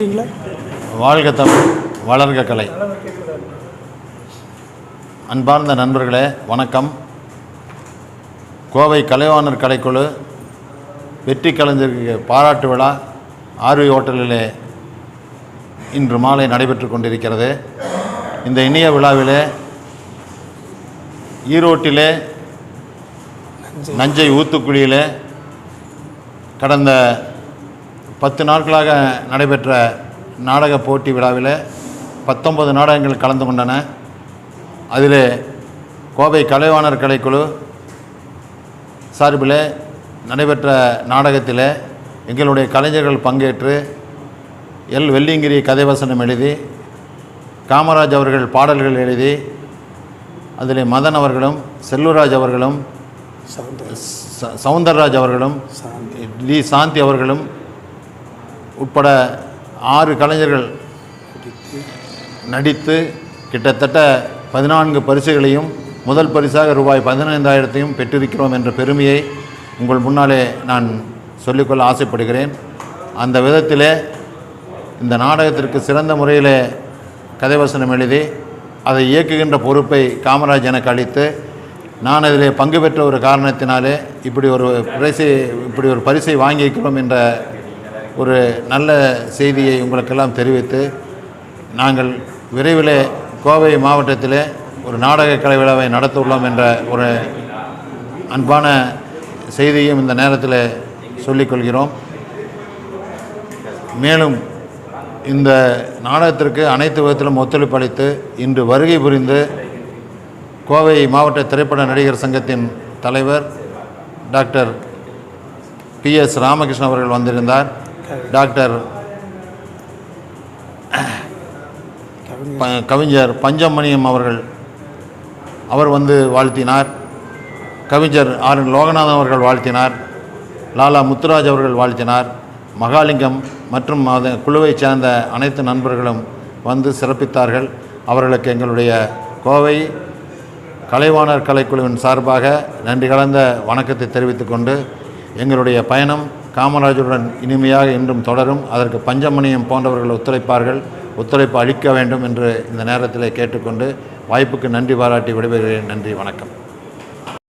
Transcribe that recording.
வாழ்க தமிழ் வளர்க கலை. அன்பார்ந்த நண்பர்களே வணக்கம். கோவை கலைவாணர் கலைக்குழு வெற்றி கலைஞருக்கு பாராட்டு விழா ஆர்வி ஹோட்டலிலே இன்று மாலை நடைபெற்று கொண்டிருக்கிறது. இந்த இனிய விழாவிலே ஈரோட்டிலே நஞ்சை ஊத்துக்குழியிலே கடந்த பத்து நாட்களாக நடைபெற்ற நாடக போட்டி விழாவில் பத்தொன்பது நாடகங்கள் கலந்து கொண்டன. அதில் கோவை கலைவாணர் கலைக்குழு சார்பில் நடைபெற்ற நாடகத்தில் எங்களுடைய கலைஞர்கள் பங்கேற்று எல். வெள்ளிங்கிரி கதைவசனம் எழுதி காமராஜ் அவர்கள் பாடல்கள் எழுதி அதில் மதன் அவர்களும் செல்லூராஜ் அவர்களும் சவுந்தரராஜ் அவர்களும் டி. சாந்தி அவர்களும் உட்பட ஆறு கலைஞர்கள் நடித்து கிட்டத்தட்ட பதினான்கு பரிசுகளையும் முதல் பரிசாக ரூபாய் பதினைந்தாயிரத்தையும் பெற்றிருக்கிறோம் என்ற பெருமையை உங்கள் முன்னாலே நான் சொல்லிக்கொள்ள ஆசைப்படுகிறேன். அந்த விதத்திலே இந்த நாடகத்திற்கு சிறந்த முறையில் கதைவசனம் எழுதி அதை இயக்குகின்ற பொறுப்பை காமராஜ் எனக்கு அளித்து நான் அதில் பங்கு பெற்ற ஒரு காரணத்தினாலே இப்படி ஒரு பரிசை இப்படி ஒரு பரிசை வாங்கியிருக்கிறோம் என்ற ஒரு நல்ல செய்தியை உங்களுக்கெல்லாம் தெரிவித்து நாங்கள் விரைவில் கோவை மாவட்டத்திலே ஒரு நாடக கலை விழாவை நடத்த உள்ளோம் என்ற ஒரு அன்பான செய்தியும் இந்த நேரத்தில் சொல்லிக்கொள்கிறோம். மேலும் இந்த நாடகத்திற்கு அனைத்து விதத்திலும் ஒத்துழைப்பு அளித்து இன்று வருகை புரிந்து கோவை மாவட்ட திரைப்பட நடிகர் சங்கத்தின் தலைவர் டாக்டர் பி எஸ் ராமகிருஷ்ணன் அவர்கள் வந்திருந்தார். டாக்டர் கவிஞர் பஞ்சமணியம் அவர்கள் அவர் வந்து வாழ்த்தினார். கவிஞர் ஆர். என். லோகநாதன் அவர்கள் வாழ்த்தினார். லாலா முத்துராஜ் அவர்கள் வாழ்த்தினார். மகாலிங்கம் மற்றும் அந்த குழுவைச் சேர்ந்த அனைத்து நண்பர்களும் வந்து சிறப்பித்தார்கள். அவர்களுக்கு எங்களுடைய கோவை கலைவாணர் கலைக்குழுவின் சார்பாக நன்றி கலந்த வணக்கத்தை தெரிவித்துக்கொண்டு எங்களுடைய பயணம் காமராஜருடன் இனிமையாக இன்றும் தொடரும். அதற்கு பஞ்சமணியம் போன்றவர்கள் ஒத்துழைப்பார்கள். ஒத்துழைப்பு அளிக்க வேண்டும் என்று இந்த நேரத்தில் கேட்டுக்கொண்டு வாய்ப்புக்கு நன்றி பாராட்டி விடைபெறுகிறேன். நன்றி வணக்கம்.